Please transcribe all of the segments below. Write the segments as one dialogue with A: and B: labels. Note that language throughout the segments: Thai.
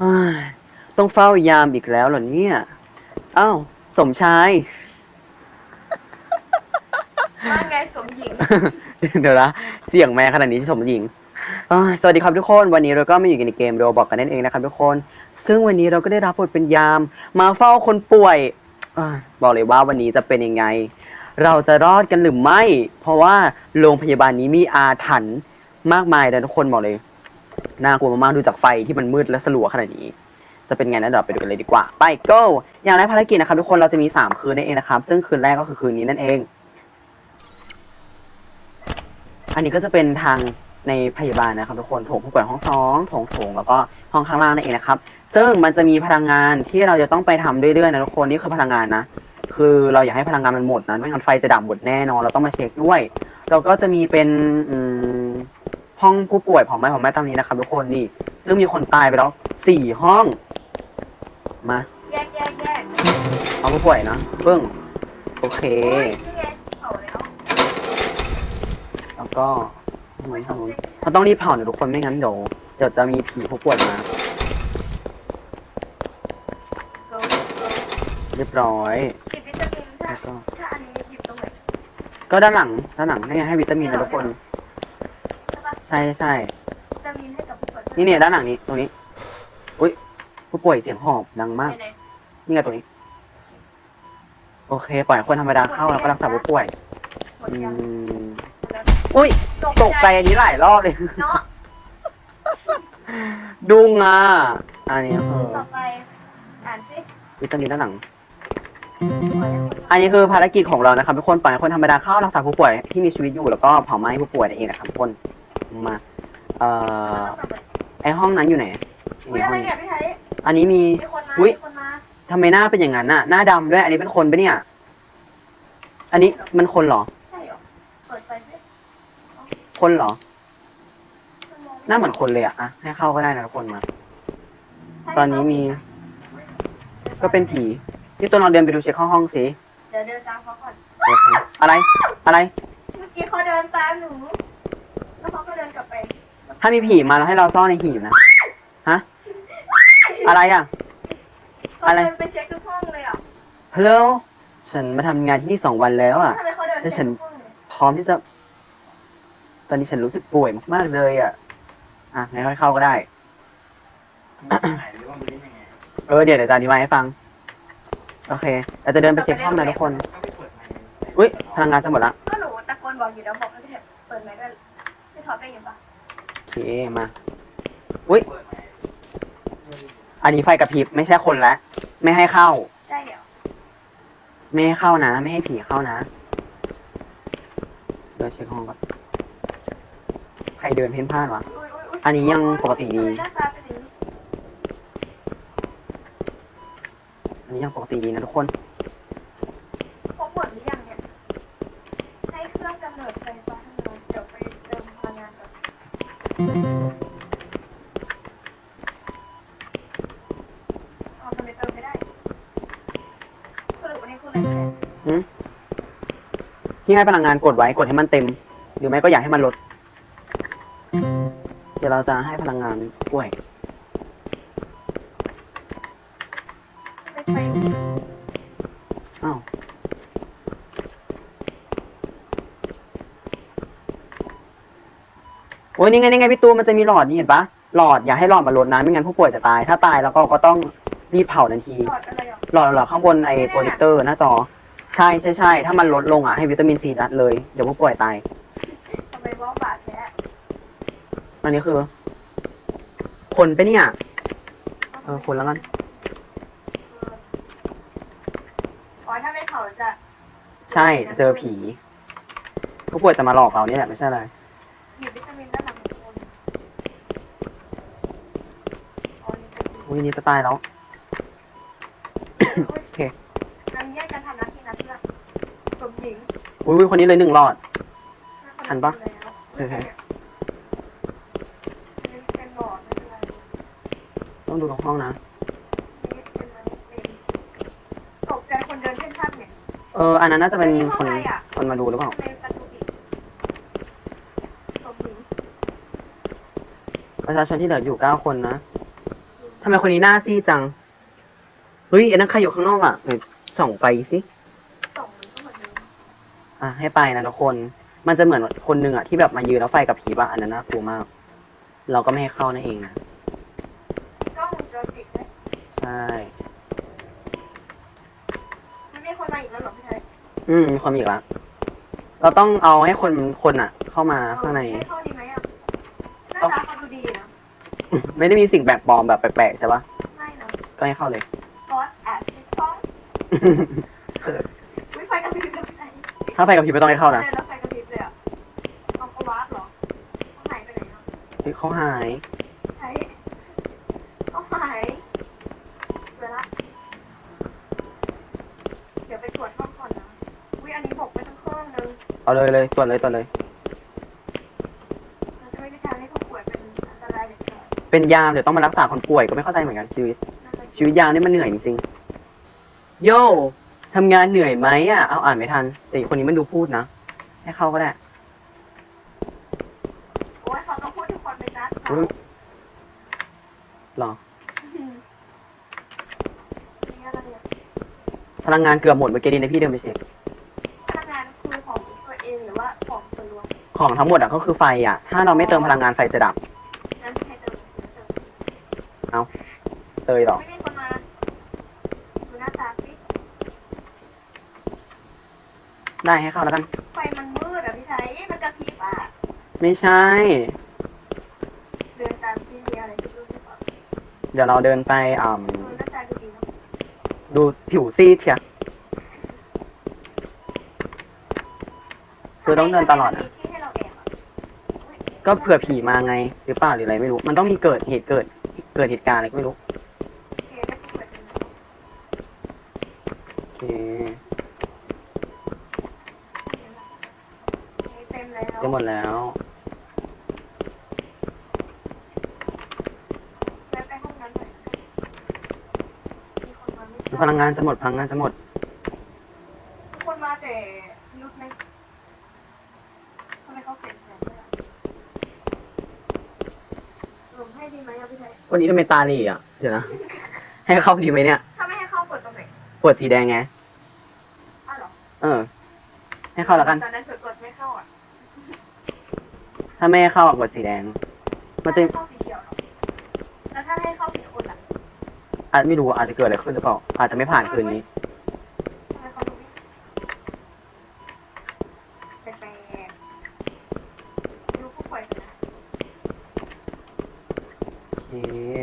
A: เฮ้ยต้องเฝ้ายามอีกแล้วเหรอเนี่ย อ้าว สมชาย
B: ว่าไงสมหญิง
A: เดี๋ยวนะเสียงแม่ขนาดนี้ที่สมหญิงอ่าสวัสดีครับทุกคน วันนี้เราก็มาอยู่กันในเกมโรบอกกันนั่นเองนะครับทุกคน ซึ่งวันนี้เราก็ได้รับบทเป็นยาม มาเฝ้าคนป่วยอาบอกเลยว่าวันนี้จะเป็นยังไง เราจะรอดกันหรือไม่ เพราะว่าโรงพยาบาลนี้มีอาถรรพ์มากมายนะทุกคนบอกเลย น่ากลัวมากๆดูจากไฟที่มันมืดและสลัวขนาดนี้ จะเป็นไงนะเดี๋ยวไปดูกันเลยดีกว่า ไป go อย่างแรกภารกิจนะครับทุกคนเราจะมีสามคืนนั่นเองนะครับ ซึ่งคืนแรกก็คือคืนนี้นั่นเอง อันนี้ก็จะเป็นทางในพยาบาลนะครับทุกคนโถงผู้ป่วยห้องสองโถงโถงแล้วก็ห้องข้างล่างนั่นเองนะครับ ซึ่งมันจะมีพลังงานที่เราจะต้องไปทำเรื่อยๆนะทุกคนนี่คือพลังงานนะคือเราอยากให้พลังงานมันหมดนะไม่งั้นไฟจะดับหมดแน่นอน เราต้องมาเช็คด้วย เราก็จะมีเป็นอืม ห้องผู้ป่วยของแม่ของแม่ตามนี้นะครับทุกคนนี่ ซึ่งมีคนตายไปแล้วสี่ห้อง มา
B: แยกแยกแยก
A: ห้องผู้ป่วยนะเบิ้งโอเค
B: โอ้ยนี่ไงเผาแล้ว
A: แล้วก็ทำไมทำไมเราต้องรีบเผาหน่อยทุกคนไม่งั้นเดี๋ยวเดี๋ยวจะมีผีผู้ป่วยมา
B: เกิร์ล
A: เรียบร้อย
B: หยิบวิตามินถ้า
A: แล้วก็
B: ถ้าอันนี้หยิบตรงไหน
A: ก็ด้านหลังด้านหลังให้ให้วิตามินนะทุกคน
B: ใช่ปะ
A: ใช่ใช่
B: วิตามินให้กับผู้ป่วย
A: นี่เนี่ยด้านหลังนี้ตรงนี้ อุ้ยผู้ป่วยเสียงหอบดังมาก
B: ไหน
A: นี่ไงตรงนี้ โอเค ปล่อยคนธรรมดาเข้าแล้วก็รักษาผู้ป่วย
B: ๆหมด
A: อื
B: ยัง
A: มอุ้ย ตกใจอันนี้หลายรอบเลย
B: เนาะ
A: ดุ้งอะ อันนี้คือ
B: ต่อไป อ่านสิ
A: วิตามินด้านหลัง
B: ขอยัง
A: อันนี้คือภารกิจของเรานะครับทุกคนปล่อยให้คนธรรมดาเข้ารักษาผู้ป่วยที่มีชีวิตอยู่แล้วก็เผาไหม้ผู้ป่วยนั่นเองนะครับทุกคน มา เอ่อ ไอห้องนั้นอยู่ไหน
B: อุ้ย
A: นี่
B: อะไร
A: ห้อง
B: เนี่ยพี่ไทย
A: อันนี้มี
B: มีคนมา
A: อุ๊ย
B: มีคนมา
A: ทำไมหน้าเป็นอย่างนั้นน่ะ หน้าดำด้วย อันนี้เป็นคนปะเนี่ย อันนี้มันคนเหรอ
B: ใช่เหรอเปิดไฟสิ
A: คนเหรอ หน้าเหมือนคนเลยอะอะให้เข้าก็ได้นะทุกคนมา ตอนนี้มี ก็เป็นผี ที่ตัวเราเดินไปดูเช็คห้องห้องสิ
B: เดี๋ยวเดินตามเขาก่อน
A: โอเคอะไร อะไร
B: เมื่อกี้เขาเดินตามหนู แล้วเขาก็เดินกลับไป
A: ถ้ามีผีมาเราให้เราซ่อนในหีบนะฮะอะไรอะ
B: เขา
A: อะไร
B: เดินไปเช็คทุกห้องเลยอะ
A: ฮัลโหลฉันมาทำงานที่นี่สองวันแล้วอะ
B: ทำไมเขาเดิน
A: แล้วฉั
B: เช็
A: น
B: คทุกห้องเลย
A: พร้อมที่จะ ตอนนี้ฉันรู้สึกป่วยมากๆเลยอะ อะงั้นค่อยเข้าก็ได้เออเดี๋ยวเดี๋ยวจะอธิบายให้ฟัง โอเคเราจะเดินไปเช็คห้องนะทุกคน อุ้ยพลังงานจะหมดละ
B: ก็หนูตะโกนบอกอยู่แล้วบอกให้พี่เปิดไหมก็ พี่ถอดไปยังปะ
A: โอเคมา อุ้ย อันนี้ไฟกระพริบไม่ใช่คนละไม่ให้เข้า
B: ใช่เดี๋ยว
A: ไม่ให้เข้านะ ไม่ให้ผีเข้านะ เดี๋ยวเช็คห้องก่อน ใครเดินเพ่นพ่านวะ
B: อุ๊ยอุ๊ยอุ๊ย
A: อันนี้ยังปกติดี
B: หน้าตาเป็นอย่างนี้
A: อันนี้ยังปกติดีนะทุกคน
B: ที่
A: ให้พลังงานกดไว้กดให้มันเต็ม หรือไม่ก็อยากให้มันลด เดี๋ยวเราจะให้พลังงานกล้วย อ้าว โอ้ยนี่ไงนี่ไงพี่ตูนมันจะมีหลอดนี่เห็นปะหลอดอย่าให้หลอดมันลดนะไม่งั้นผู้ป่วยจะตาย ถ้าตายแล้วก็ก็ต้องรีบเผาทันที
B: หลอดอะไรอะ
A: หลอดหลอดข้างบนไอ้โปรเจคเตอร์หน้าจอ ใช่ใช่ใช่ถ้ามันลดลงอะให้วิตามินซีรัดเลย เดี๋ยวผู้ป่วยตาย
B: ทำไมว่าบาดแท้
A: อันนี้คือ คนไปะเนี่ย เออคนแล้วกัน
B: อ๋อถ้าไม่เผาจะ
A: ใช่เจอผี ผู้ป่วยจะมาหลอกเราเนี่ยแหละไม่ใช่อะไร
B: หยิบวิตามินด้านหลังคนอ๋อนี่เป็น
A: อุ้ยนี่จะตายแล้ว
B: โอ
A: เค
B: หญิง
A: อุ้ยอุ้ยคนนี้เลยหนึ่งหลอด ทันปะ
B: เออเป็นบอร์ดไม่เป็นไร
A: ต้องดูตรงห้องนะ
B: ไม่เป็นไรไม่เป็นตกใจคนเดินเพ่นพ่านเนี่ย
A: เออ อันนั้นน่าจะเป็นคน
B: ห้องอะไรอะ
A: คนมาดูหรือเปล่า
B: ทำไมประตูปิดสมหญิง
A: ประชาชนที่เหลืออยู่เก้าคนนะ
B: อืม
A: ทำไมคนนี้หน้าซีดจัง เฮ้ยอันนั้นใครอยู่ข้างนอกอะไหนส่องไปสิ
B: ส่งมันก็เหมือนเดิม
A: อะให้ไปนะทุกคน มันจะเหมือนคนหนึ่งอะที่แบบมายืนแล้วไฟกับผีบ้ะอันนั้นน่ากลัวมาก เราก็ไม่ให้เข้านั่นเองนะ
B: กล้องวงจรปิดด้วย
A: ใช่
B: มันมีคนมาอีกแล้วเหรอพี่ชาย
A: อืมมีความอีกละเราต้องเอาให้คนคนอะ เข้ามาข้างใน
B: ให้เข้าดีไหมอะหน้าตาเขาดูดีนะ
A: ไม่ได้มีสิ่งแปลกปลอมแบบแปลกๆใช่ปะ
B: ไม่นะ
A: ก็ให้เข้าเลย
B: ซอสแอบซิฟอง
A: ถ้าไปกับผีไม่ต้องให้เข้านะ
B: เดินแล้วไฟกระพริบเลยอะเอากระวาดเหรอเขาหายไปไหนอะ
A: เฮ้ยเขาหาย
B: ใช่เขาหายเวลาเดี๋ยวไปตรวจห้องก่อนนะวิอันนี้บอกไปทั้งเครื่องนึง
A: เอาเลยเลยตรวจเลยตรวจเลย
B: เราจะไม่ได้ทำให้ผู้ป่วยเป็นอันตรายเด็ดขาด
A: เป็นยามเดี๋ยวต้องมารักษาคนป่วยก็ไม่เข้าใจเหมือนกันชีวิต
B: น่าจะ
A: ชีวิตยามนี่มันเหนื่อยจริงๆโย่ ทำงานเหนื่อยไหมอะ เอาอ่านไม่ทัน แต่อีกคนนี้มันดูพูดนะ ให้เข้าก็ได้
B: โอ้ยเขาต้องพูดทุกคนไปนะ
A: อุ๊ยหรอ
B: นี่อะไรเนี่ย
A: พลังงานเกือบหมดเมื่อกี้ดีนะพี่เดินไปเช็ค
B: พนักงานคือของตัวเองหรือว่าของส่วนรวม
A: ของทั้งหมดอะก็คือไฟอะ ถ้าเราไม่เติมพลังงานไฟจะดับ
B: นั้นใครเติมเติม
A: เตยหรอ
B: ไม่มีคนมาดูหน้าตาสิ
A: ได้ให้เข้าแล้วกัน
B: ไฟมันมืดอะพี่ชายมันกระพริบอะ
A: ไม่ใช่
B: เดินตามที่เดียวอะไรที่รู้หรือเปล่า
A: เดี๋ยวเราเดินไปอ่า
B: ดูหน้าตาดูดีเนาะ
A: ดูผิวซีดเชียคือต้องเดินตลอด
B: มี
A: อะ
B: ที่ให้เราแอบอะ
A: ก็เผื่อผีมาไง หรือเปล่าหรืออะไรไม่รู้ มันต้องมีเกิดเหตุเกิด เกิดเหตุการณ์อะไรก็ไม่รู้
B: โอเคได้เปิดเลยนะ
A: โอเค
B: เต็มแล้ว
A: จะหมดแล้ว
B: ไปไปห้องนั้นหน่อยมีคนมาไม่
A: พลั งงานจะหมดพลังงานจะหมด
B: ทุกคนมาแต่ยุดไหมทำไมเขาเปลี่ยนแผนด้วยอะหลงให้ดีไหมอะพี่ชาย
A: วันนี้ทำไมตาหลีอะ เดี๋ยวนะ ให้เข้าดีไหมเนี่ย
B: ถ้าไม่ให้เข้ากดตรงไหน
A: กดสีแดงไง
B: อ้าวเหรอ
A: เออ ให้เข้าแล้วกัน
B: ตอนนั้นกดกดไม่เข้าอะ
A: ถ้าไม่ให้เข้าอะกดสีแดง มันจะ
B: ให้เข้าสีเขียวเหรอแล้วถ้าให้เข้าสีคนล่ะ
A: อาจไม่รู้อาจจะเกิดอะไรขึ้นหรือเปล่า อาจจะไม่ผ่านคืนนี้ โอเค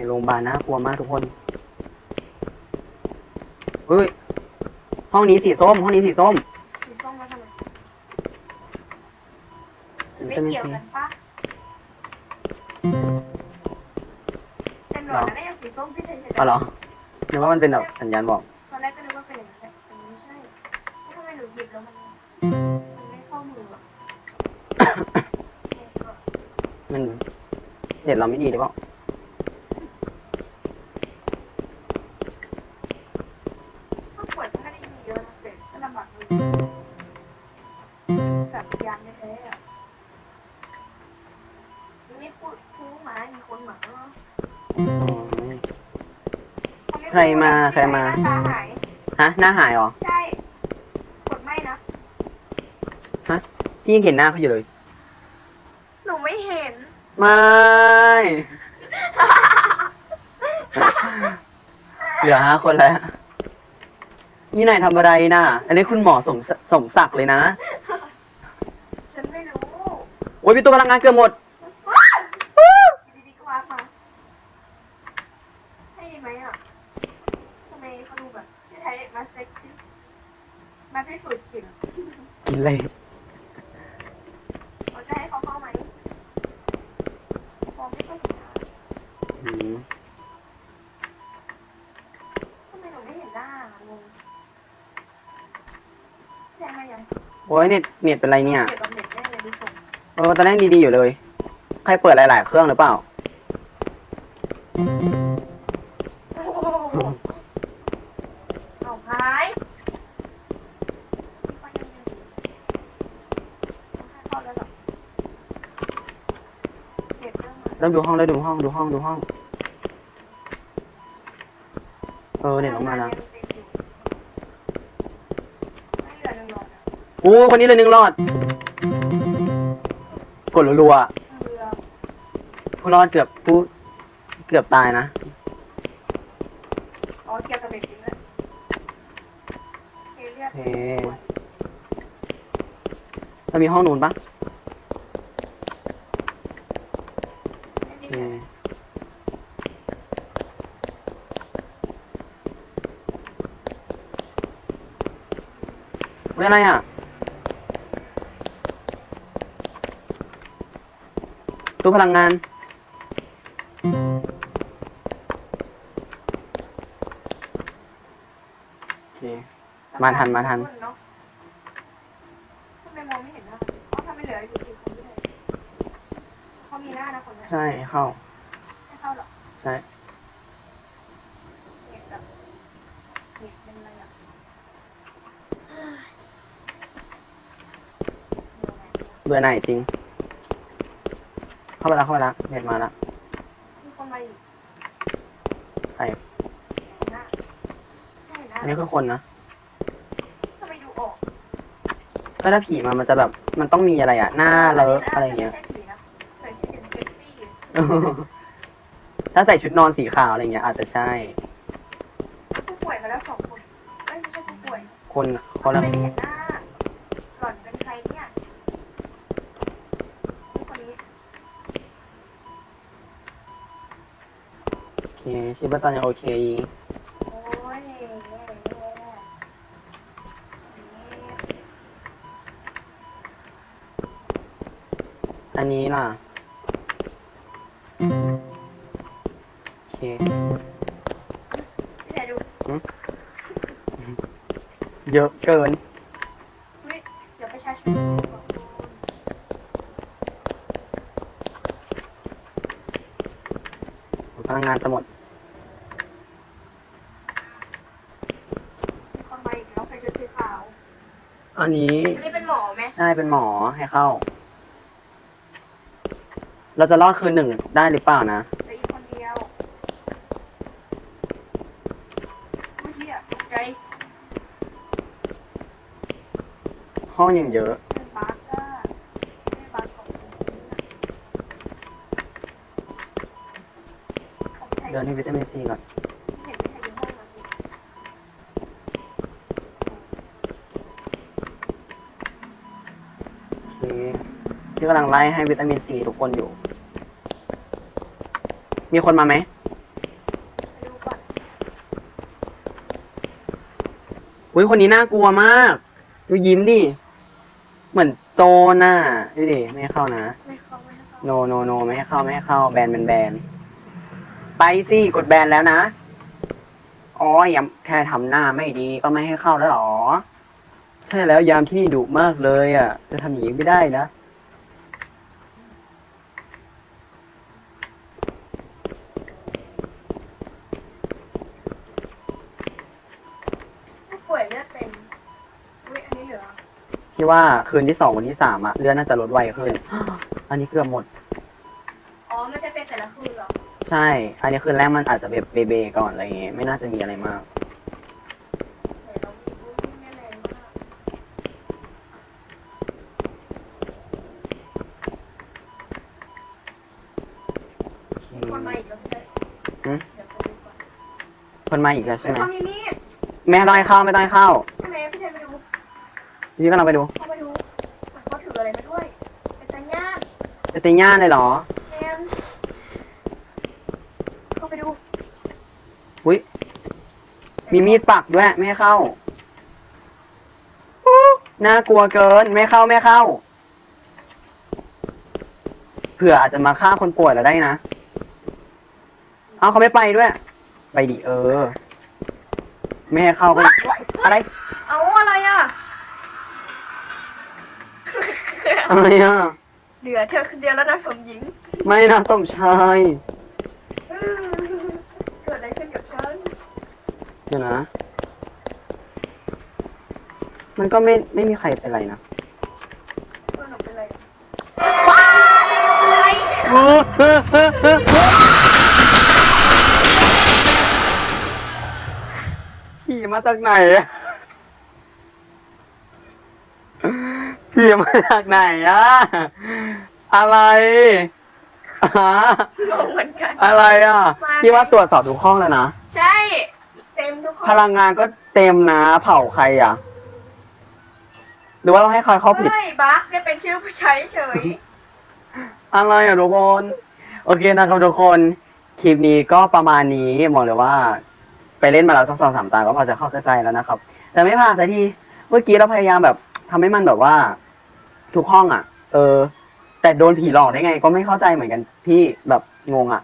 A: โรงพยาบาลน่ากลัวมากทุกคนเฮ้ยห้องนี้สีส้ม ห้องนี้สีส้ม
B: มพี่เฉยๆ
A: อ๋อเหรอนึกว่ามันเป็นแบบสัญญาณบอก
B: ตอนแรกก็นึกว่าเป็นอย่างนั้นแหละแต่มันไม่ใช่ทำไมหนูหยิบแล้วมันมันไม่เข้ามืออะ
A: มันเด็ดเราไม่ดีหรือเปล่า รมาใครมา
B: หน้าตาหาย
A: ฮะ หน้าหายเหรอ
B: ใช่ กดไม่นะ
A: พี่ยังเห็นหน้าเขาอยู่เลย
B: หนูไม่เห็น
A: ไม่ เหลือห้าคนแล้ว นี่นายทำอะไรน่ะ อันนี้คุณหมอสมศสมศักดิ์เลยนะ
B: ฉันไม่รู้
A: โอ้ยพี่ตัวพลังงานเกือบหมด
B: ดีๆก็ว่ามาให้ดีไหมอะทำไมเขาดูแบบที่ไทยมาเซ็กซี่มาพิสูจน์กลิ่น
A: กินเลย
B: เราจะให้เขาเข้าไหมมองไม่ค่อยเห็นหน้า
A: อืม
B: ทำไมหนูไม่เห็นหน้างงแจ้งมายัง
A: โอ้ยเน็ตเน็ตเป็นไรเนี่ย
B: เกี่ยวกับเน็ตแน่เลยดูส่ง
A: เออตอนแรกดีๆอยู่เลย ใครเปิดหลายๆเครื่องหรือเปล่า
B: โอ้โหเอาหายก็ยังดีให้เข้าแล้วเหรอเน็ตเริ่มมา
A: เริ่มดูห้องแล้วดูห้องดูห้องดูห้อง เออเด็กออกมานะ
B: ไม่เหลือหนึ่งหล อดอะ
A: อู้คนนี้เลยหนึ่งรอด กดรัว
B: เหลือ
A: ๆผู้รอดเกือบผู้เกือบตายนะ
B: อ๋อเกี่ยวกับเด็กจริงเลยเอเลียส
A: เฮ้แล้วมีห้องนู้นปะ
B: ไม่ดี
A: เฮ้ไม่อะไรอะ ตู้พลังงาน โอเค มาทันมาทัน
B: เอะทำไมมองไม่เห็นหน้าเพราะถ้าไม่เหลืออยู่สี่คนด้วยเขามีหน้านะคนเนี้ย
A: ใช่เข้า
B: ไม่เข้าหรอก
A: ใช่
B: เน็ตแบบเน็ตเป็นอะไรอะเดี๋ยวไหนดีอะ
A: เบื่อไหนจริง เข้าไปแล้วเข้าไปแล้วเน็ตมาแล้ว
B: มีคนมาอีก
A: ใคร
B: หน้าไม่เห็นหน้า
A: อันนี้คือคนนะ
B: ทำไมดูออก
A: ก็ถ้าผีมามันจะแบบ มันต้องมีอะไรอะ หน้าเลอะอะไรเงี้ย
B: ไม่ใช่ผีนะใส่ชุดเซ็กซี่
A: ถ้าใส่ชุดนอนสีขาวอะไรเงี้ย อาจจะใช่
B: ผู้ป่วยมาแล้วสองคนเอ้ยไม่ใช่ผู้ป่วย
A: คนเขา
B: ทำ
A: ละ
B: ไมไม่เห็นหน้า หล่อนเป็นใครเนี่ยนี่คนนี้
A: โอเคชิบะตอนยังโอเคอี
B: โอ้ยแย่แย่แย่นี่
A: อันนี้ล่ะ โอเค
B: พี่ไหนดู
A: เยอะเกิน
B: เฮ้ยเดี๋ยวประชาชนบอกคุณ
A: พลังงานจะหมด
B: มีคนมาอีกแล้วใส่ชุดสีขาว
A: อันนี้
B: อันนี้เป็นหมอไหม
A: ใช่เป็นหมอให้เข้า เราจะรอดคืนหนึ่งได้หรือเปล่านะ
B: แต่อีกคนเดียวอุ้ยเหี้ยตกใจ
A: ห้องยังเยอะ
B: เป็นบาร์ก้าไม่บาร์ของผมใช้
A: เดินให้วิตามิน โอเคที่กำลังไล่ให้วิตามินซีทุกคนอยู่ มีคนมาไหม
B: ไปดูก่อน
A: อุ้ยคนนี้น่ากลัวมาก ดูยิ้มดิ เหมือนโจรน่ะดูดิไม่ให้เข้านะ
B: ไม่เข้าไม่เข้า
A: โนโนโนไม่ให้เข้าไม่ให้เข้าแบนเป็นแบนไปสิกดแบนแล้วนะอ๋อยังแค่ทำหน้าไม่ดีก็ไม่ให้เข้าแล้วหรอ ใช่แล้วยามที่ดุมากเลยอะ จะทำอย่างนี้ไม่ได้นะ
B: ผู้ป่วยเลือดเต็มอุ้ยอันนี้เหลือ
A: พี่ว่าคืนที่สองวันที่สามอะเลือดน่าจะลดไวขึ้น อันนี้เกือบหมด
B: อ๋อมันจะเป็นแต่ละคืนเหรอ
A: ใช่ อันนี้คืนแรกมันอาจจะแบบเบเบก่อนอะไรเงี้ยไม่น่าจะมีอะไรมาก
B: เดี๋ยวเราอุ้ยไม่แรงมากมีคนมาอีกแล้วใช่
A: หืม
B: เดี๋ยวไปดูก่อน
A: คนมาอีกแล้วใช่ไหม
B: เขามีมีด
A: ไม่ต้องให้เข้าไม่ต้องให้เข้า
B: ใช่ไหมพี่เจนไปดู
A: พี่กำลังไปดู
B: เข้ามาดูเหมือนเขาถืออะไรมาด้วยเป็นตัญญาณ
A: จะตีย่านเลยเหรอ
B: แมนเข้าไปดู
A: อุ้ยมีมีดปักด้วยไม่ให้เข้าอู้น่ากลัวเกินไม่เข้าไม่เข้า เผื่ออาจจะมาฆ่าคนป่วยเราได้นะ เอาเขาไม่ไปด้วย ไปดิเออ ไม่ให้เข้าก็อะไร
B: เอาอะไรอะ
A: อะไรอะ
B: เหลือเธอคนเดียวแล้วนะสมหญิง
A: ไม่นะสมชาย
B: เกิดอะไรขึ้นกับฉัน
A: เดี๋ยวนะ มันก็ไม่ไม่มีใครเป็นไรนะ
B: เพื่อนหนูเป็นอะไรอะไร
A: มาจากไหนอะผีมาจากไหนอะอะไรฮะ
B: งงเหมือนกัน
A: อะไรอะพี่ว่าตรวจสอบทุกห้องแล้วนะ
B: ใช่ เต็มทุกคน
A: พลังงานก็เต็มนะเผาใครอะ หรือว่าเราให้ใครเข้าผิด
B: เฮ้ยบั๊กได้เป็นชื่อผู้ใช้เฉย
A: อะไรอะทุกคน โอเคนะครับทุกคน คลิปนี้ก็ประมาณนี้บอกเลยว่า ไปเล่นมาแล้วสักสองสามตาก็พอจะเข้าใจแล้วนะครับ แต่ไม่ผ่านสักทีเมื่อกี้เราพยายามแบบทำให้มันแบบว่า ทุกห้องอะ เออ แต่โดนผีหลอกได้ไง ก็ไม่เข้าใจเหมือนกันพี่แบบงงอะ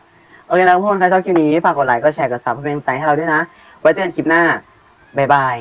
A: โอเคนะทุกคนใครชอบคลิปนี้ฝากกดไลค์ก็แชร์กดซับเพื่อเป็นกำลังใจให้เราด้วยนะไว้เจอกันคลิปหน้าบ๊ายบาย